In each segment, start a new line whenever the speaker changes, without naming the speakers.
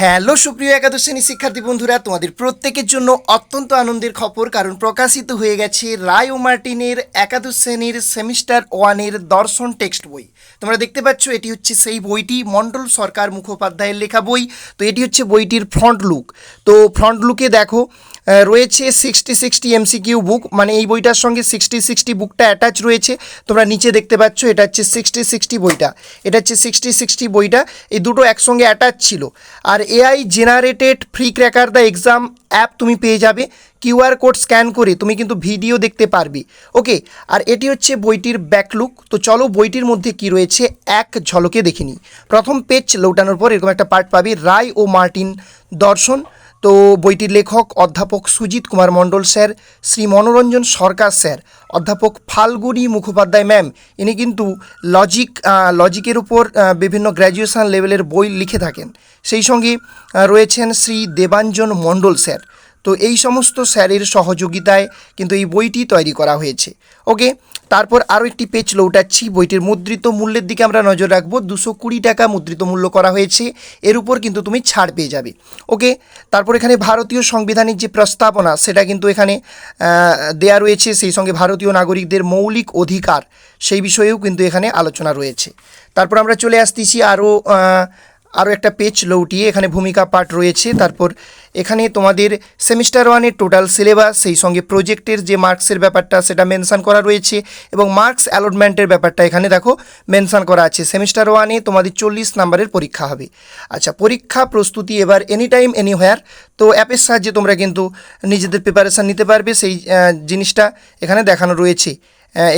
Hello সুপ্রিয় একাদশ শ্রেণি শিক্ষার্থী বন্ধুরা, তোমাদের প্রত্যেকের জন্য অত্যন্ত আনন্দের খবর, কারণ প্রকাশিত হয়ে গেছে রায় ও মার্টিনের একাদশ শ্রেণির সেমিস্টার ওয়ানের দর্শন টেক্সট বই। তোমরা দেখতে পাচ্ছ, এটি হচ্ছে সেই বইটি মণ্ডল সরকার মুখোপাধ্যায়ের লেখা বই। তো এটি হচ্ছে বইটির ফ্রন্ট লুক তো ফ্রন্ট লুকে দেখো রয়েছে সিক্সটি সিক্সটি এমসিকিউ বুক মানে এই বইটার সঙ্গে সিক্সটি সিক্সটি বুকটা অ্যাটাচ রয়েছে। তোমরা নিচে দেখতে পাচ্ছ, এটা হচ্ছে সিক্সটি সিক্সটি বইটা। এটা হচ্ছে সিক্সটি সিক্সটি বইটা। এই দুটো একসঙ্গে অ্যাটাচ ছিল। আর AI generated free cracker the exam app তুমি পেয়ে যাবে। কিউআর কোড স্ক্যান করে তুমি কিন্তু ভিডিও দেখতে পারবে। ওকে আর এটি হচ্ছে বইটির ব্যাকলুক তো চলো বইটির মধ্যে কি রয়েছে, এক ঝলকে দেখে নিই। প্রথম পেজ লৌটানোর পর এরকম একটা পার্ট পাবি, রায় ও মার্টিন দর্শন। তো বইটির লেখক অধ্যাপক সুজিত কুমার মণ্ডল স্যার, শ্রী মনোরঞ্জন সরকার স্যার, অধ্যাপক ফাল্গুনি মুখোপাধ্যায় ম্যাম, ইনি কিন্তু লজিক লজিকের উপর বিভিন্ন গ্র্যাজুয়েশন লেভেলের বই লিখে থাকেন। সেই সঙ্গে রয়েছেন শ্রী দেবাঞ্জন মণ্ডল স্যার। তো এই সমস্ত স্যারের সহযোগিতায় কিন্তু এই বইটি তৈরি করা হয়েছে। ওকে? তারপর আরও একটি পেজ লৌটাচ্ছি। বইটির মুদ্রিত মূল্যের দিকে আমরা নজর রাখব। দুশো কুড়ি টাকা মুদ্রিত মূল্য করা হয়েছে। এর উপর কিন্তু তুমি ছাড় পেয়ে যাবে। ওকে? তারপর এখানে ভারতীয় সংবিধানের যে প্রস্তাবনা, সেটা কিন্তু এখানে দেয়া রয়েছে। সেই সঙ্গে ভারতীয় নাগরিকদের মৌলিক অধিকার, সেই বিষয়েও কিন্তু এখানে আলোচনা রয়েছে। তারপর আমরা চলে আসতেছি আরও আরও একটা পেজ লৌটিয়ে এখানে ভূমিকা পাঠ রয়েছে। তারপর এখানে তোমাদের সেমিস্টার ওয়ানের টোটাল সিলেবাস সেই সঙ্গে প্রজেক্টের যে মার্কসের ব্যাপারটা, সেটা মেনশান করা রয়েছে এবং মার্কস অ্যালটমেন্টের ব্যাপারটা এখানে দেখো মেনশান করা আছে। সেমিস্টার ওয়ানে তোমাদের চল্লিশ নাম্বারের পরীক্ষা হবে। আচ্ছা পরীক্ষা, প্রস্তুতি এবার এনি টাইম এনিহোয়ার তো অ্যাপের সাহায্যে তোমরা কিন্তু নিজেদের প্রিপারেশান নিতে পারবে। সেই জিনিসটা এখানে দেখানো রয়েছে।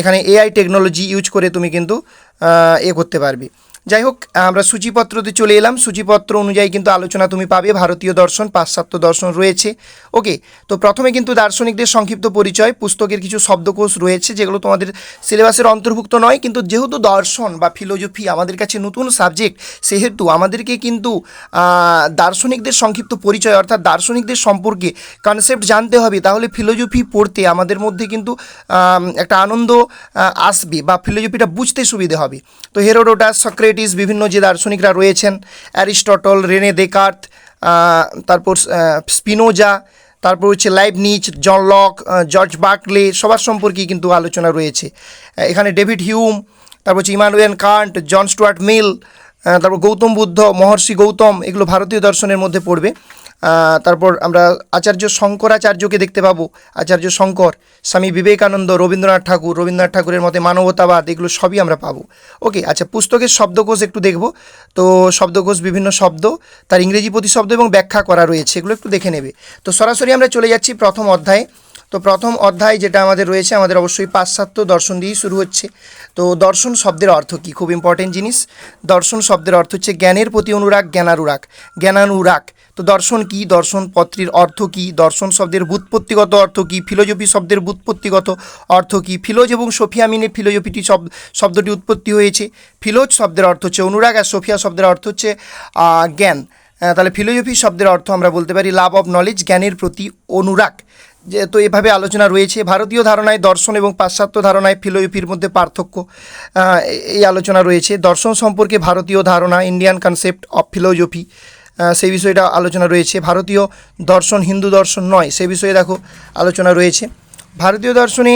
এখানে এআই টেকনোলজি ইউজ করে তুমি কিন্তু এ করতে পারবে। যাই হোক আমরা সূচিপত্রতে চলে এলাম। সূচিপত্র অনুযায়ী কিন্তু আলোচনা তুমি পাবে। ভারতীয় দর্শন, পাশ্চাত্য দর্শন রয়েছে। ওকে, তো প্রথমে কিন্তু দার্শনিকদের সংক্ষিপ্ত পরিচয়। পুস্তকের কিছু শব্দকোষ রয়েছে, যেগুলো তোমাদের সিলেবাসের অন্তর্ভুক্ত নয়। কিন্তু যেহেতু দর্শন বা ফিলোজফি আমাদের কাছে নতুন সাবজেক্ট, সেহেতু আমাদেরকে কিন্তু দার্শনিকদের সংক্ষিপ্ত পরিচয় অর্থাৎ দার্শনিকদের সম্পর্কে কনসেপ্ট জানতে হবে। তাহলে ফিলোজফি পড়তে আমাদের মধ্যে কিন্তু একটা আনন্দ আসবে বা ফিলোজফিটা বুঝতে সুবিধে হবে। তো হেরোডোটাস সক্রেটিস বিভিন্ন যে দার্শনিকরা রয়েছেন অ্যারিস্টটল রেনে দেকার্থ তারপর স্পিনোজা তারপর হচ্ছে লাইভ নিচ জন লক জর্জ বার্কলে সবার সম্পর্কে কিন্তু আলোচনা রয়েছে। এখানে ডেভিড হিউম তারপর হচ্ছে Immanuel Kant John Stuart Mill তারপর গৌতম বুদ্ধ, মহর্ষি গৌতম, এগুলো ভারতীয় দর্শনের মধ্যে পড়বে। তারপর আমরা আচার্য শঙ্করাচার্যকে দেখতে পাবো। আচার্য শঙ্কর, স্বামী বিবেকানন্দ, রবীন্দ্রনাথ ঠাকুর, রবীন্দ্রনাথ ঠাকুরের মতে মানবতাবাদ, এগুলো সবই আমরা পাবো। ওকে আচ্ছা পুস্তকের শব্দকোষ একটু দেখব। তো শব্দকোষ বিভিন্ন শব্দ, তার ইংরেজি প্রতিশব্দ এবং ব্যাখ্যা করা রয়েছে, এগুলো একটু দেখে নেবে। তো সরাসরি আমরা চলে যাচ্ছি প্রথম অধ্যায়ে। তো প্রথম অধ্যায় যেটা আমাদের রয়েছে, আমাদের অবশ্যই পাশ্চাত্য দর্শন দিয়েই শুরু হচ্ছে। তো দর্শন শব্দের অর্থ কী? খুব ইম্পর্টেন্ট জিনিস। দর্শন শব্দের অর্থ হচ্ছে জ্ঞানের প্রতি অনুরাগ, জ্ঞানানুরাগ। জ্ঞানানুরাগ। তো দর্শন কি? দর্শন পত্রের অর্থ কি? দর্শন শব্দের বুৎপত্তিগত অর্থ কি? ফিলোজফি শব্দের বুৎপত্তিগত অর্থ কি? ফিলোজ এবং সোফিয়া মিনে ফিলোজফিটি শব্দ শব্দটি উৎপত্তি হয়েছে। ফিলোজ শব্দের অর্থ হচ্ছে অনুরাগ আর সোফিয়া শব্দের অর্থ হচ্ছে জ্ঞান। তাহলে ফিলোজফি শব্দের অর্থ আমরা বলতে পারি লাভ অফ নলেজ, জ্ঞানের প্রতি অনুরাগ। যে তো এভাবে আলোচনা রয়েছে। ভারতীয় ধারণায় দর্শন এবং পাশ্চাত্য ধারণায় ফিলোজফির মধ্যে পার্থক্য এই আলোচনা রয়েছে। দর্শন সম্পর্কে ভারতীয় ধারণা ইন্ডিয়ান কনসেপ্ট অফ ফিলোজফি সেই বিষয়টা আলোচনা রয়েছে। ভারতীয় দর্শন হিন্দু দর্শন নয় সে বিষয়ে দেখো আলোচনা রয়েছে। ভারতীয় দর্শনে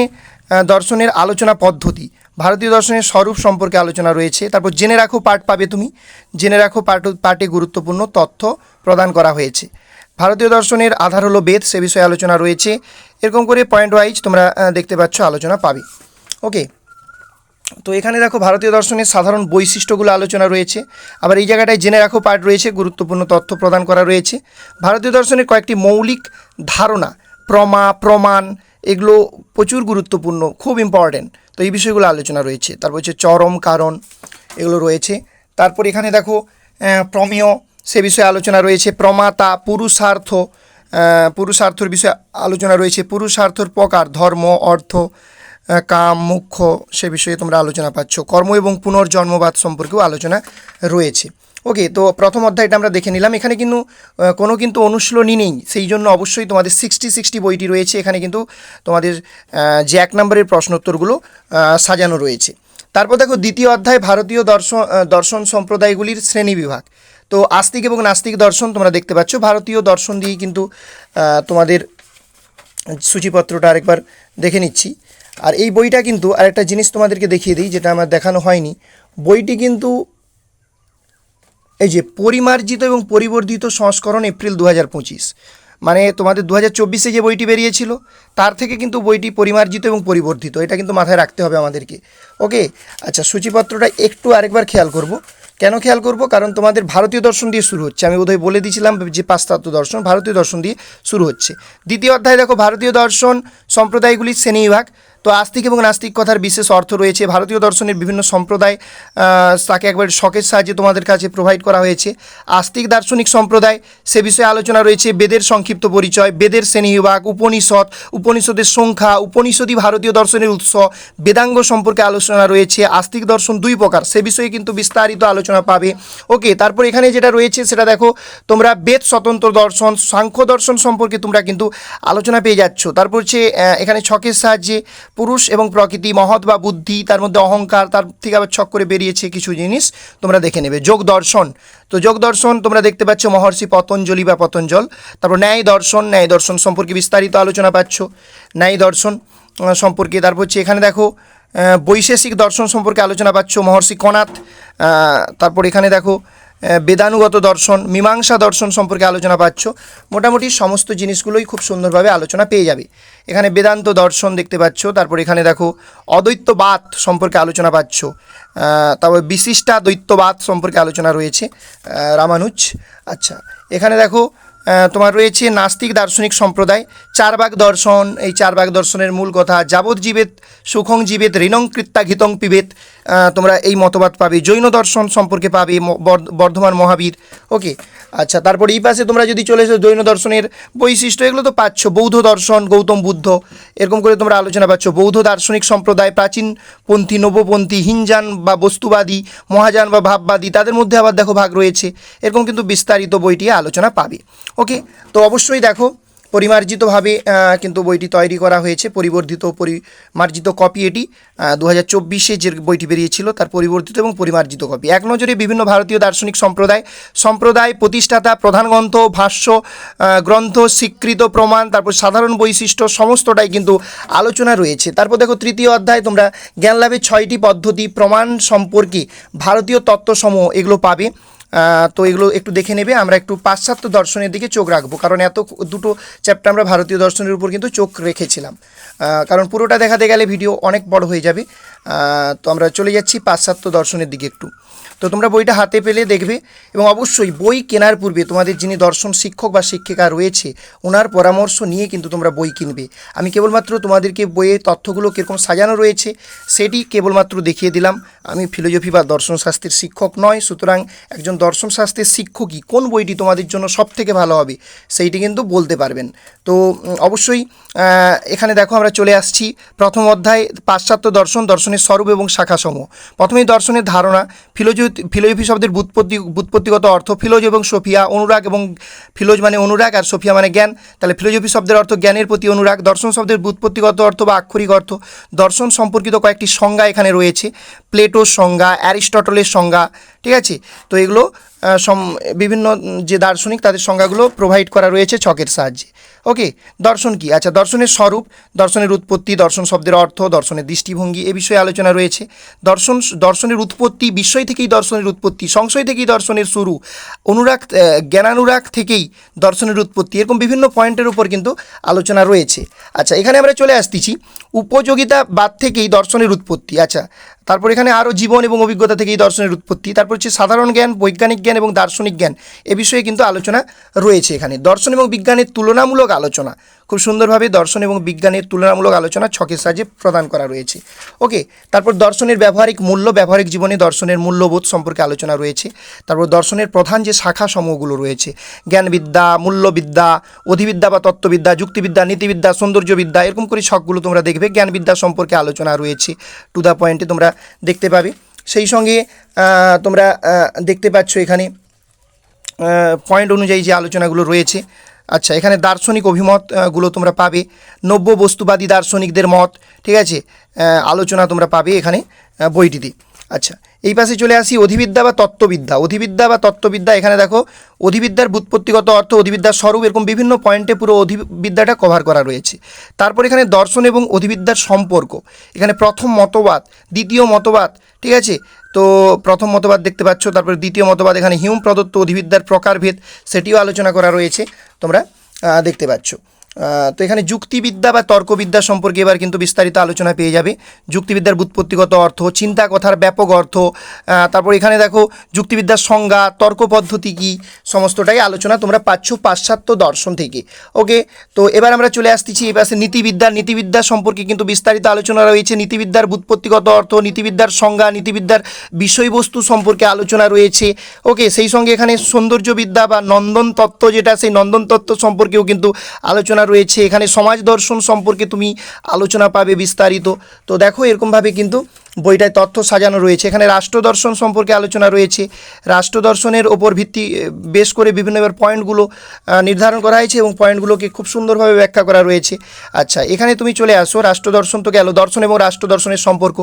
দর্শনের আলোচনা পদ্ধতি, ভারতীয় দর্শনের স্বরূপ সম্পর্কে আলোচনা রয়েছে। তারপর জেনে রাখো পাঠ পাবে তুমি। জেনে রাখো পাঠ, পাঠে গুরুত্বপূর্ণ তথ্য প্রদান করা হয়েছে। ভারতীয় দর্শনের আধার হলো বেদ, সে বিষয়ে আলোচনা রয়েছে। এরকম করে পয়েন্ট ওয়াইজ তোমরা দেখতে পাচ্ছ, আলোচনা পাবে। ওকে তো এখানে দেখো ভারতীয় দর্শনের সাধারণ বৈশিষ্ট্যগুলো আলোচনা রয়েছে। আবার এই জায়গাটায় জেনে রাখো পার্ট রয়েছে, গুরুত্বপূর্ণ তথ্য প্রদান করা রয়েছে। ভারতীয় দর্শনের কয়েকটি মৌলিক ধারণা, প্রমা, প্রমাণ, এগুলো প্রচুর গুরুত্বপূর্ণ, খুব ইম্পর্ট্যান্ট তো এই বিষয়গুলো আলোচনা রয়েছে। তারপর হচ্ছে চরম কারণ, এগুলো রয়েছে। তারপর এখানে দেখো প্রমেয় সে বিষয়ে আলোচনা রয়েছে প্রমাতা, পুরুষার্থ পুরুষার্থর বিষয়ে আলোচনা রয়েছে। পুরুষার্থর প্রকার ধর্ম, অর্থ কাম, মুখ্য, সে বিষয়ে তোমরা আলোচনা পাচ্ছ। কর্ম এবং পুনর্জন্মবাদ সম্পর্কেও আলোচনা রয়েছে। ওকে, তো প্রথম অধ্যায়টা আমরা দেখে নিলাম। এখানে কিন্তু কোনো কিন্তু অনুশীলনী নেই। সেই জন্য অবশ্যই তোমাদের সিক্সটি সিক্সটি বইটি রয়েছে। এখানে কিন্তু তোমাদের যে এক নম্বরের প্রশ্নোত্তরগুলো সাজানো রয়েছে। তারপর দেখো, দ্বিতীয় অধ্যায়, ভারতীয় দর্শন দর্শন সম্প্রদায়গুলির শ্রেণি বিভাগ তো আস্তিক এবং নাস্তিক দর্শন তোমরা দেখতে পাচ্ছ। ভারতীয় দর্শন দিয়েই কিন্তু তোমাদের সূচিপত্রটা আরেকবার দেখে নিচ্ছি। আর এই বইটা কিন্তু আরেকটা জিনিস তোমাদেরকে দেখিয়ে দিই, যেটা আমার দেখানো হয়নি। বইটি কিন্তু এই যে পরিমার্জিত এবং পরিবর্ধিত সংস্করণ এপ্রিল দু হাজার পঁচিশ। মানে তোমাদের দু হাজার যে বইটি বেরিয়েছিল, তার থেকে কিন্তু বইটি পরিমার্জিত এবং পরিবর্ধিত। এটা কিন্তু মাথায় রাখতে হবে আমাদেরকে। ওকে? আচ্ছা সূচিপত্রটা একটু আরেকবার খেয়াল করব। কেন খেয়াল করব? কারণ তোমাদের ভারতীয় দর্শন দিয়ে শুরু হচ্ছে। আমি বোধহয় বলে দিয়েছিলাম যে পাশ্চাত্য দর্শন, ভারতীয় দর্শন দিয়ে শুরু হচ্ছে। দ্বিতীয় অধ্যায় দেখো, ভারতীয় দর্শন সম্প্রদায়গুলির শ্রেণীবিভাগ। তো আস্তিক এবং নাস্তিক কথার বিশেষ অর্থ রয়েছে, ভারতীয় দর্শনের বিভিন্ন সম্প্রদায় তাকে একবার শখের সাহায্যে তোমাদের কাছে প্রোভাইড করা হয়েছে। আস্তিক দার্শনিক সম্প্রদায়, সে বিষয়ে আলোচনা রয়েছে, বেদের সংক্ষিপ্ত পরিচয়, বেদের শ্রেণীবিভাগ, উপনিষদ, উপনিষদের সংখ্যা, উপনিষদই ভারতীয় দর্শনের উৎস, বেদাঙ্গ সম্পর্কে আলোচনা রয়েছে, আস্তিক দর্শন দুই প্রকার, সে বিষয়ে কিন্তু বিস্তারিত আলোচনা পাবে। ওকে, তারপর এখানে যেটা রয়েছে, সেটা দেখো, তোমরা বেদ স্বতন্ত্র দর্শন, সাংখ্য দর্শন সম্পর্কে তোমরা কিন্তু আলোচনা পেয়ে যাচ্ছ। তারপর হচ্ছে এখানে ছকের সাহায্যে পুরুষ এবং প্রকৃতি মহৎ বা বুদ্ধি তার মধ্যে অহংকার তার থেকে আবার ছক করে বেরিয়েছে কিছু জিনিস তোমরা দেখে নেবে। যোগ দর্শন। তো যোগ দর্শন তোমরা দেখতে পাচ্ছ মহর্ষি পতঞ্জলি বা পতঞ্জল। তারপর ন্যায় দর্শন। ন্যায় দর্শন সম্পর্কে বিস্তারিত আলোচনা পাচ্ছ। ন্যায় দর্শন সম্পর্কে তারপর হচ্ছে এখানে দেখো বৈশেষিক দর্শন সম্পর্কে আলোচনা পাচ্ছ মহর্ষি আহ, তারপর এখানে দেখো বেদানুগত দর্শন, মীমাংসা দর্শন সম্পর্কে আলোচনা পাচ্ছ। মোটামুটি সমস্ত জিনিসগুলোই খুব সুন্দরভাবে আলোচনা পেয়ে যাবে। এখানে বেদান্ত দর্শন দেখতে পাচ্ছ, তারপর এখানে দেখো অদ্বৈতবাদ সম্পর্কে আলোচনা পাচ্ছ। তারপর বিশিষ্টা দ্বৈতবাদ সম্পর্কে আলোচনা রয়েছে রামানুজ। আচ্ছা এখানে দেখো তোমার রয়েছে নাস্তিক দার্শনিক সম্প্রদায়, চারবাগ দর্শন। এই চারবাগ দর্শনের মূল কথা যাবৎ জীবেত সুখং জীবেত ঋণং কৃত্তা ঘিতং পিবেত। তোমরা এই মতবাদ পাবে, জৈন দর্শন সম্পর্কে পাবে বর্ধমান মহাবীর। ওকে আচ্ছা তারপর এই পাশে তোমরা যদি চলে এসো জৈন দর্শনের বৈশিষ্ট্য, এগুলো তো পাচ্ছ, বৌদ্ধ দর্শন, গৌতম বুদ্ধ, এরকম করে তোমরা আলোচনা পাচ্ছ। বৌদ্ধ দার্শনিক সম্প্রদায়, প্রাচীনপন্থী, নবপন্থী, হিনজান বা বস্তুবাদী, মহাযান বা ভাববাদী, তাদের মধ্যে আবার দেখো ভাগ রয়েছে। এরকম কিন্তু বিস্তারিত বইটি আলোচনা পাবে। ওকে তো অবশ্যই দেখো পরিমার্জিতভাবে কিন্তু বইটি তৈরি করা হয়েছে। পরিবর্ধিত পরিমার্জিত কপি এটি দু হাজার যে বইটি বেরিয়েছিল, তার পরিবর্তিত এবং পরিমার্জিত কপি। এক নজরে বিভিন্ন ভারতীয় দার্শনিক সম্প্রদায় সম্প্রদায়, প্রতিষ্ঠাতা, প্রধান গ্রন্থ, ভাষ্য গ্রন্থ, স্বীকৃত প্রমাণ, তারপর সাধারণ বৈশিষ্ট্য, সমস্তটাই কিন্তু আলোচনা রয়েছে। তারপর দেখো তৃতীয় অধ্যায়, তোমরা জ্ঞান লাভের ছয়টি পদ্ধতি, প্রমাণ সম্পর্কে ভারতীয় তত্ত্বসমূহ এগুলো পাবে। তো এগুলো একটু দেখে নেবে, আমরা একটু পাশ্চাত্য দর্শনের দিকে চোখ রাখব, কারণ এত দুটো চ্যাপ্টার আমরা ভারতীয় দর্শনের উপর কিন্তু চোখ রেখেছিলাম। কারণ পুরোটা দেখাতে গেলে ভিডিও অনেক বড় হয়ে যাবে। তো আমরা চলে যাচ্ছি পাশ্চাত্য দর্শনের দিকে একটু। তো তোমরা বইটা হাতে পেলে দেখবে, এবং অবশ্যই বই কেনার পূর্বে তোমাদের যিনি দর্শন শিক্ষক বা শিক্ষিকা রয়েছে, ওনার পরামর্শ নিয়ে কিন্তু তোমরা বই কিনবে। আমি কেবলমাত্র তোমাদেরকে বইয়ের তথ্যগুলো কীরকম সাজানো রয়েছে, সেটি কেবলমাত্র দেখিয়ে দিলাম। আমি ফিলোজফি বা দর্শন শাস্ত্রের শিক্ষক নয়, সুতরাং একজন দর্শন শাস্ত্রের শিক্ষকই কোন বইটি তোমাদের জন্য সব থেকে ভালো হবে? সেইটি কিন্তু বলতে পারবেন। তো অবশ্যই এখানে দেখো আমরা চলে আসছি। প্রথম অধ্যায়, পাশ্চাত্য দর্শন, দর্শনের স্বরূপ এবং শাখাসমূহ। প্রথমেই দর্শনের ধারণা, ফিলোজি, ফিলোজফি শব্দের বুৎপত্তি, বুৎপত্তিগত অর্থ ফিলোজ এবং সোফিয়া, অনুরাগ এবং ফিলোজ মানে অনুরাগ আর সোফিয়া মানে জ্ঞান। তাহলে ফিলোজফি শব্দের অর্থ জ্ঞানের প্রতি অনুরাগ, দর্শন শব্দের বুৎপত্তিগত অর্থ বা আক্ষরিক অর্থ। দর্শন সম্পর্কিত কয়েকটি সংজ্ঞা এখানে রয়েছে। প্লেটোর সংজ্ঞা, অ্যারিস্টটলের সংজ্ঞা, ঠিক আছে? তো এগুলো বিভিন্ন যে দার্শনিক তাদের সংজ্ঞাগুলো প্রোভাইড করা রয়েছে ছকের সাহায্যে। ওকে দর্শন কি? আচ্ছা দর্শনের স্বরূপ, দর্শনের উৎপত্তি, দর্শন শব্দের অর্থ, দর্শনের দৃষ্টিভঙ্গি, এ বিষয়ে আলোচনা রয়েছে। দর্শন, দর্শনের উৎপত্তি বিস্ময় থেকেই দর্শনের উৎপত্তি, সংশয় থেকেই দর্শনের শুরু, অনুরাগ জ্ঞানানুরাগ থেকেই দর্শনের উৎপত্তি, এরকম বিভিন্ন পয়েন্টের উপর কিন্তু আলোচনা রয়েছে। আচ্ছা এখানে আমরা চলে আসতেছি। উপযোগিতা বাদ থেকেই দর্শনের উৎপত্তি। আচ্ছা তারপর এখানে আরও জীবন এবং অভিজ্ঞতা থেকেই দর্শনের উৎপত্তি, তারপর হচ্ছে সাধারণ জ্ঞান, বৈজ্ঞানিক জ্ঞান এবং দার্শনিক জ্ঞান এ বিষয়ে কিন্তু আলোচনা রয়েছে এখানে। দর্শন এবং বিজ্ঞানের তুলনামূলক আলোচনা, খুব সুন্দরভাবে দর্শন এবং বিজ্ঞানের তুলনামূলক আলোচনা ছকের সাহায্যে প্রদান করা রয়েছে। ওকে, তারপর দর্শনের ব্যবহারিক মূল্য, ব্যবহারিক জীবনে দর্শনের মূল্যবোধ সম্পর্কে আলোচনা রয়েছে। তারপর দর্শনের প্রধান যে শাখা সমূহগুলো রয়েছে, জ্ঞানবিদ্যা, মূল্যবিদ্যা, অধিবিদ্যা বা তত্ত্ববিদ্যা, যুক্তিবিদ্যা, নীতিবিদ্যা, সৌন্দর্যবিদ্যা, এরকম করে ছকগুলো তোমরা দেখবে। জ্ঞানবিদ্যা সম্পর্কে আলোচনা রয়েছে। টু দ্য পয়েন্টে তোমরা দেখতে পাবে। সেই সঙ্গে তোমরা দেখতে পাচ্ছ এখানে পয়েন্ট অনুযায়ী যে আলোচনাগুলো রয়েছে। আচ্ছা এখানে দার্শনিক অভিমতগুলো তোমরা পাবে। নব্য বস্তুবাদী দার্শনিকদের মত, ঠিক আছে? আলোচনা তোমরা পাবে এখানে বইটিতে। আচ্ছা এই পাশে চলে আসি অধিবিদ্যা বা তত্ত্ববিদ্যা। অধিবিদ্যা বা তত্ত্ববিদ্যা, এখানে দেখো, অধিবিদ্যার ব্যুৎপত্তিগত অর্থ, অধিবিদ্যার স্বরূপ, এরকম বিভিন্ন পয়েন্টে পুরো অধিবিদ্যাটা কভার করা রয়েছে। তারপর এখানে দর্শন এবং অধিবিদ্যার সম্পর্ক। এখানে প্রথম মতবাদ, দ্বিতীয় মতবাদ, ঠিক আছে? তো প্রথম মতবাদ দেখতে পাচ্ছ, তারপরে দ্বিতীয় মতবাদ, এখানে হিউম প্রদত্ত অধিবিদ্যার প্রকারভেদ, সেটিও আলোচনা করা রয়েছে, তোমরা দেখতে পাচ্ছ। তো এখানে যুক্তিবিদ্যা বা তর্কবিদ্যা সম্পর্কে এবার কিন্তু বিস্তারিত আলোচনা পেয়ে যাবে। যুক্তিবিদ্যার ব্যুৎপত্তিগত অর্থ, চিন্তা কথার ব্যাপক অর্থ তারপর এখানে দেখো যুক্তিবিদ্যার সংজ্ঞা, তর্ক পদ্ধতি কী, সমস্তটাই আলোচনা তোমরা পাচ্ছ পাশ্চাত্য দর্শন থেকে। ওকে, তো এবার আমরা চলে আসতেছি, এবার নীতিবিদ্যা। নীতিবিদ্যা সম্পর্কে কিন্তু বিস্তারিত আলোচনা রয়েছে। নীতিবিদ্যার ব্যুৎপত্তিগত অর্থ, নীতিবিদ্যার সংজ্ঞা, নীতিবিদ্যার বিষয়বস্তু সম্পর্কে আলোচনা রয়েছে। ওকে, সেই সঙ্গে এখানে সৌন্দর্যবিদ্যা বা নন্দন তত্ত্ব যেটা, সেই নন্দন তত্ত্ব সম্পর্কেও কিন্তু আলোচনা রয়েছে এখানে সমাজ দর্শন সম্পর্কে তুমি আলোচনা পাবে বিস্তারিত। তো দেখো এরকমভাবে কিন্তু বইটায় তথ্য সাজানো রয়েছে। এখানে রাষ্ট্র দর্শন সম্পর্কে আলোচনা রয়েছে। রাষ্ট্র দর্শনের ওপর ভিত্তি বেশ করে বিভিন্ন এবার পয়েন্টগুলো নির্ধারণ করা হয়েছে এবং পয়েন্টগুলোকে খুব সুন্দরভাবে ব্যাখ্যা করা রয়েছে। আচ্ছা এখানে তুমি চলে আসো। রাষ্ট্র দর্শন তো গেল, দর্শন এবং রাষ্ট্র দর্শনের সম্পর্ক।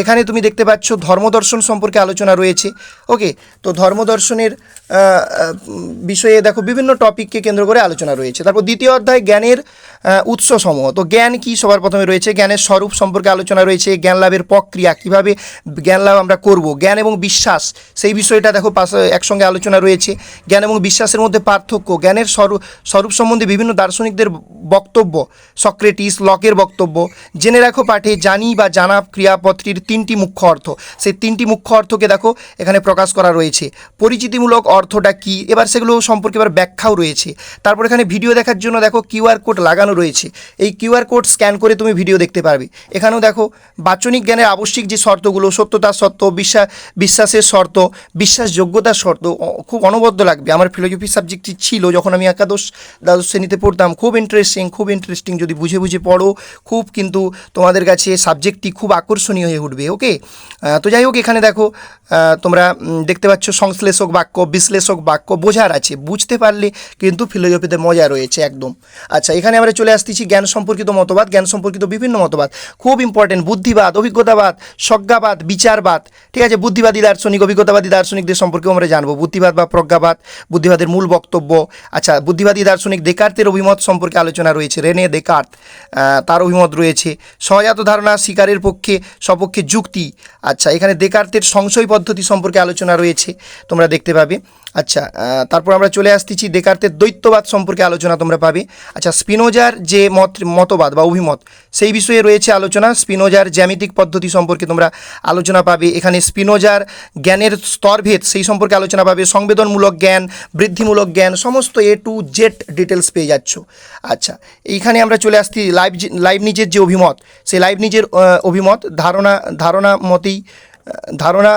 এখানে তুমি দেখতে পাচ্ছ ধর্মদর্শন সম্পর্কে আলোচনা রয়েছে। ওকে, তো ধর্মদর্শনের বিষয়ে দেখো বিভিন্ন টপিককে কেন্দ্র করে আলোচনা রয়েছে। তারপর দ্বিতীয় অধ্যায়, জ্ঞানের উৎসসমূহ। তো জ্ঞান কি সবার প্রথমে রয়েছে? জ্ঞানের স্বরূপ সম্পর্কে আলোচনা রয়েছে, জ্ঞান লাভের প্রক্রিয়া, কীভাবে জ্ঞান লাভ আমরা করব? জ্ঞান এবং বিশ্বাস, সেই বিষয়টা দেখো পাশে, একসঙ্গে আলোচনা রয়েছে। জ্ঞান এবং বিশ্বাসের মধ্যে পার্থক্য, জ্ঞানের স্বরূপ স্বরূপ সম্বন্ধে বিভিন্ন দার্শনিকদের বক্তব্য, সক্রেটিস, লকের বক্তব্য। জেনে রাখো পাঠে, জানি বা জানা ক্রিয়াপত্রীর তিনটি মুখ্য অর্থ। সেই তিনটি মুখ্য অর্থকে দেখো এখানে প্রকাশ করা রয়েছে। পরিচিতিমূলক অর্থটা কি? এবার সেগুলো সম্পর্কে এবার ব্যাখ্যাও রয়েছে। তারপর এখানে ভিডিও দেখার জন্য দেখো কিউআর কোড লাগানো রয়েছে। এই কিউআর কোড স্ক্যান করে তুমি ভিডিও দেখতে পারবে। এখানেও দেখো, বাচনিক জ্ঞানের আবশ্যিক যে শর্তগুলো, সত্যতার শর্ত, বিশ্বাস, বিশ্বাসের শর্ত, বিশ্বাসযোগ্যতার শর্ত খুব অনবদ্য লাগবে। আমার ফিলোজফি সাবজেক্টটি ছিল যখন আমি একাদশ, দ্বাদশ শ্রেণীতে পড়তাম। খুব ইন্টারেস্টিং খুব ইন্টারেস্টিং যদি বুঝে বুঝে পড়ো, খুব কিন্তু তোমাদের কাছে সাবজেক্টটি খুব আকর্ষণীয় হয়ে উঠবে ওকে তো যাই হোক, এখানে দেখো তোমরা দেখতে পাচ্ছ সংশ্লেষক বাক্য, বিশ্লেষক বাক্য বোঝার আছে। বুঝতে পারলে কিন্তু ফিলোজফিতে মজা রয়েছে একদম। আচ্ছা এখানে আমরা চলে আসতেছি জ্ঞান সম্পর্কিত মতবাদ, জ্ঞান সম্পর্কিত বিভিন্ন মতবাদ। খুব ইম্পর্টেন্ট বুদ্ধিবাদ, অভিজ্ঞতাবাদ, সজ্ঞাবাদ, বিচারবাদ। ঠিক আছে, বুদ্ধিবাদী দার্শনিক, অভিজ্ঞতাবাদী দার্শনিকদের সম্পর্কেও আমরা জানব। বুদ্ধিবাদ বা প্রজ্ঞাবাদ, বুদ্ধিবাদের মূল বক্তব্য। আচ্ছা বুদ্ধিবাদী দার্শনিক দেকার্তের অভিমত সম্পর্কে আলোচনা রয়েছে, রেনে দেকার্ত তার অভিমত রয়েছে। সহজাত ধারণা শিকারের পক্ষে, সপক্ষে যুক্তি। আচ্ছা এখানে দেকার্তের সংশয় পদ্ধতি সম্পর্কে আলোচনা রয়েছে, তোমরা দেখতে পাবে। আচ্ছা তারপর আমরা চলে আসতেছি দেকার্তের দ্বৈতবাদ সম্পর্কে আলোচনা তোমরা পাবে। আচ্ছা স্পিনোজার যে মত, মতবাদ বা অভিমত, সেই বিষয়ে রয়েছে আলোচনা। স্পিনোজার জ্যামিতিক পদ্ধতি সম্পর্কে তোমরা আলোচনা পাবে। এখানে স্পিনোজার জ্ঞানের স্তরভেদ, সেই সম্পর্কে আলোচনা পাবে। সংবেদনমূলক জ্ঞান, বৃদ্ধিমূলক জ্ঞান, সমস্ত এ টু জেড ডিটেলস পেয়ে যাচ্ছ। আচ্ছা এইখানে আমরা চলে আসছি লাইভ লাইভ নিজের যে অভিমত, সেই লাইভ নিজের অভিমত ধারণা ধারণা মতেই ধারণা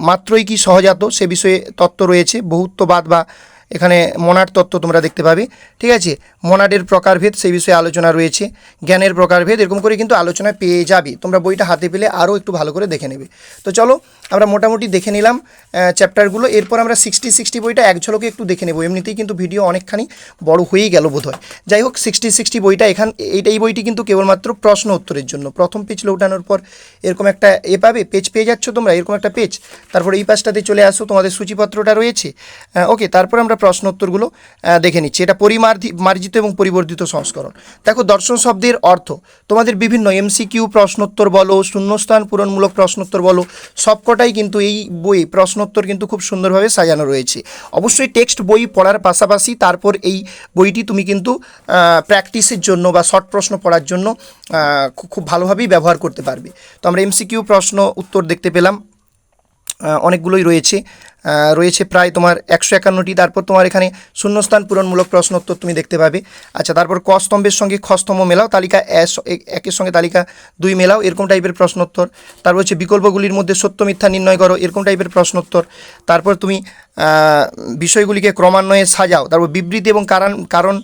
মাত্রই কি সহজাত? সে বিষয়ে তত্ত্ব রয়েছে। বহুত্ববাদ বা এখানে মনার তত্ত্ব তোমরা দেখতে পাবে। ঠিক আছে? মনাডের প্রকারভেদ সেই বিষয়ে আলোচনা রয়েছে। জ্ঞানের প্রকারভেদ এরকম করে কিন্তু আলোচনা পেয়ে যাবে। তোমরা বইটা হাতে পেলে আরও একটু ভালো করে দেখে নেবে। তো চলো, আমরা মোটামুটি দেখে নিলাম চ্যাপ্টারগুলো এরপর আমরা সিক্সটি সিক্সটি বইটা এক ঝলকে একটু দেখে নেব। এমনিতেই কিন্তু ভিডিও অনেকখানি বড় হয়েই গেল বোধহয়। যাই হোক সিক্সটি সিক্সটি বইটা এখান এইটা এই বইটি কিন্তু কেবলমাত্র প্রশ্ন উত্তরের জন্য। প্রথম পেজ উঠানোর পর এরকম একটা এ পাবে। পেজ পেয়ে যাচ্ছ তোমরা, এরকম একটা পেজ তারপর এই পাশটাতে চলে আসো, তোমাদের সূচিপত্রটা রয়েছে। ওকে তারপর আমরা প্রশ্ন উত্তরগুলো দেখে নিচ্ছি। এটা পরিমার্জি মার্জিত এবং পরিবর্ধিত সংস্করণ। দেখো, দর্শন শব্দের অর্থ, তোমাদের বিভিন্ন এমসিকিউ প্রশ্নোত্তর বলো, শূন্যস্থান পূরণমূলক প্রশ্নোত্তর বলো, সবকটাই কিন্তু এই বই প্রশ্নোত্তর কিন্তু খুব সুন্দরভাবে সাজানো রয়েছে। অবশ্যই টেক্সট বই পড়ার পাশাপাশি তারপর এই বইটি তুমি কিন্তু প্র্যাকটিসের জন্য বা শর্ট প্রশ্ন পড়ার জন্য খুব ভালোভাবেই ব্যবহার করতে পারবে। তো আমরা এমসিকিউ প্রশ্ন উত্তর দেখতে পেলাম। অনেকগুলোই রয়েছে। রয়েছে প্রায় তোমার একশো একান্নটি। তারপর তোমার এখানে শূন্যস্থান পূরণমূলক প্রশ্ন উত্তর তুমি দেখতে পাবে। আচ্ছা তারপর ক স্তম্ভের সঙ্গে খ স্তম্ভ মেলাও, তালিকা একের সঙ্গে তালিকা দুই মেলাও, এরকম টাইপের প্রশ্নোত্তর। তারপর হচ্ছে বিকল্পগুলির মধ্যে সত্য, মিথ্যা, নির্ণয় করো, এরকম টাইপের প্রশ্নোত্তর। তারপর তুমি বিষয়গুলিকে ক্রমান্বয়ে সাজাও। তারপর বিবৃতি এবং কারণ কারণ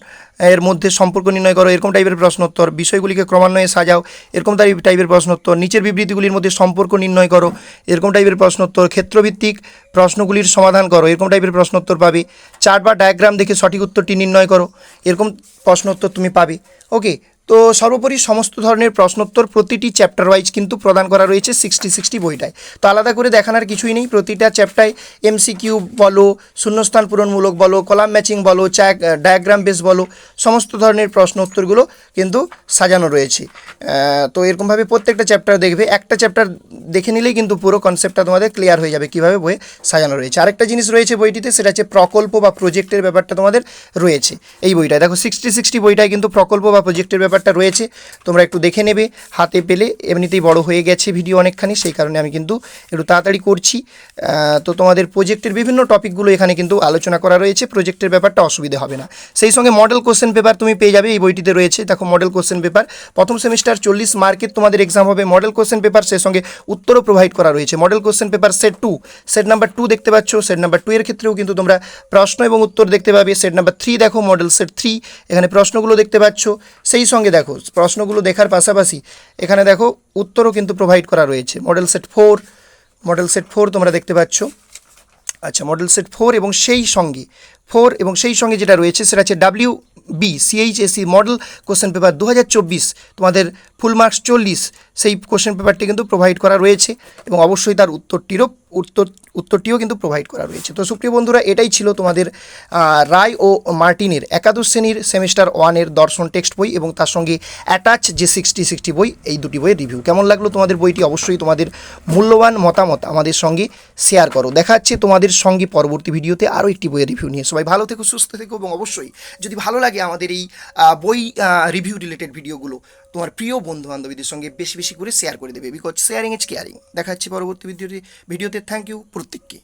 এর মধ্যে সম্পর্ক নির্ণয় করো, এরকম টাইপের প্রশ্নোত্তর, বিষয়গুলিকে ক্রমান্বয়ে সাজাও, এরকম টাইপ টাইপের প্রশ্নোত্তর, নিচের বিবৃতিগুলির মধ্যে সম্পর্ক নির্ণয় করো, এরকম টাইপের প্রশ্নোত্তর, ক্ষেত্রভিত্তিক প্রশ্নগুলির সমাধান করো, এরকম টাইপের প্রশ্নোত্তর পাবে, চার্ট বা ডায়াগ্রাম দেখে সঠিক উত্তরটি নির্ণয় করো, এরকম প্রশ্নোত্তর তুমি পাবে। ওকে তো সর্বোপরি সমস্ত ধরনের প্রশ্নোত্তর প্রতিটি চ্যাপ্টার ওয়াইজ কিন্তু প্রদান করা রয়েছে সিক্সটি সিক্সটি বইটায়। তো আলাদা করে দেখানোর কিছুই নেই, প্রতিটা চ্যাপ্টারে এমসিকিউ বলো, শূন্যস্থান পূরণমূলক বলো কলাম ম্যাচিং বলো চ্যাক ডায়াগ্রাম বেস বলো, সমস্ত ধরনের প্রশ্নোত্তরগুলো কিন্তু সাজানো রয়েছে। তো এরকমভাবে প্রত্যেকটা চ্যাপ্টার দেখবে, একটা চ্যাপ্টার দেখে নিলেই কিন্তু পুরো কনসেপ্টটা তোমাদের ক্লিয়ার হয়ে যাবে কীভাবে বইয়ে সাজানো রয়েছে। আরেকটা জিনিস রয়েছে বইটিতে, সেটা হচ্ছে প্রকল্প বা প্রজেক্টের ব্যাপারটা তোমাদের রয়েছে। এই বইটায়, দেখো সিক্সটি সিক্সটি বইটায় কিন্তু প্রকল্প বা প্রজেক্টের ব্যাপারটা রয়েছে, তোমরা একটু দেখে নেবে, হাতে পেলে এমনিতেই বড় হয়ে গেছে ভিডিও অনেকখানি, সেই কারণে আমি কিন্তু একটু তাড়াতাড়ি করছি। তো তোমাদের প্রজেক্টের বিভিন্ন টপিকগুলো এখানে কিন্তু আলোচনা করা রয়েছে প্রজেক্টের ব্যাপারটা অসুবিধা হবে না। সেই সঙ্গে মডেল কোশ্চেন পেপার তুমি পেয়ে যাবে, এই বইটিতে রয়েছে, দেখো মডেল কোশ্চেন পেপার প্রথম সেমিস্টার চল্লিশ মার্কের তোমাদের এক্সাম হবে মডেল কোশ্চেন পেপার সেই সঙ্গে উত্তরও প্রোভাইড করা রয়েছে। Model question paper set two set number two দেখতে পাচ্ছ সেট নাম্বার টু এর ক্ষেত্রেও কিন্তু তোমরা প্রশ্ন এবং উত্তর দেখতে পাবে। সেট নাম্বার থ্রি দেখো মডেল সেট থ্রি এখানে প্রশ্নগুলো দেখতে পাচ্ছ। সেই সঙ্গে দেখো, প্রশ্নগুলো দেখার পাশাপাশি এখানে দেখো উত্তরও কিন্তু প্রোভাইড করা রয়েছে। Model set four model set four তোমরা দেখতে পাচ্ছ। আচ্ছা মডেল সেট ফোর এবং সেই সঙ্গে ফোর এবং সেই সঙ্গে যেটা রয়েছে সেটা হচ্ছে W B C H S E model question paper দু হাজার চব্বিশ, তোমাদের ফুল মার্কস চল্লিশ, সেই কোশ্চেন পেপারটি কিন্তু প্রোভাইড করা রয়েছে এবং অবশ্যই তার উত্তরটিরও উত্তর, উত্তরটিও কিন্তু প্রোভাইড করা রয়েছে। তো সুপ্রিয় বন্ধুরা, এটাই ছিল তোমাদের রায় ও মার্টিনের একাদশ শ্রেণির সেমিস্টার ওয়ানের দর্শন টেক্সট বই এবং তার সঙ্গে অ্যাটাচ যে সিক্সটি সিক্সটি বই, এই দুটি বইয়ের রিভিউ কেমন লাগল তোমাদের বইটি? অবশ্যই তোমাদের মূল্যবান মতামত আমাদের সঙ্গে শেয়ার করো। দেখা যাচ্ছে তোমাদের সঙ্গে পরবর্তী ভিডিওতে আরও একটি বইয়ের রিভিউ নিয়ে। সবাই ভালো থেকো, সুস্থ থেকো এবং অবশ্যই যদি ভালো লাগে আমাদের এই বই রিভিউ রিলেটেড ভিডিওগুলো তোমার প্রিয় বন্ধু বান্ধবীদের সঙ্গে বেশি বেশি করে শেয়ার করে দেবে বিকজ শেয়ারিং ইজ কেয়ারিং দেখা যাচ্ছে পরবর্তী ভিডিওতে ভিডিওতে থ্যাংক ইউ প্রত্যেককে।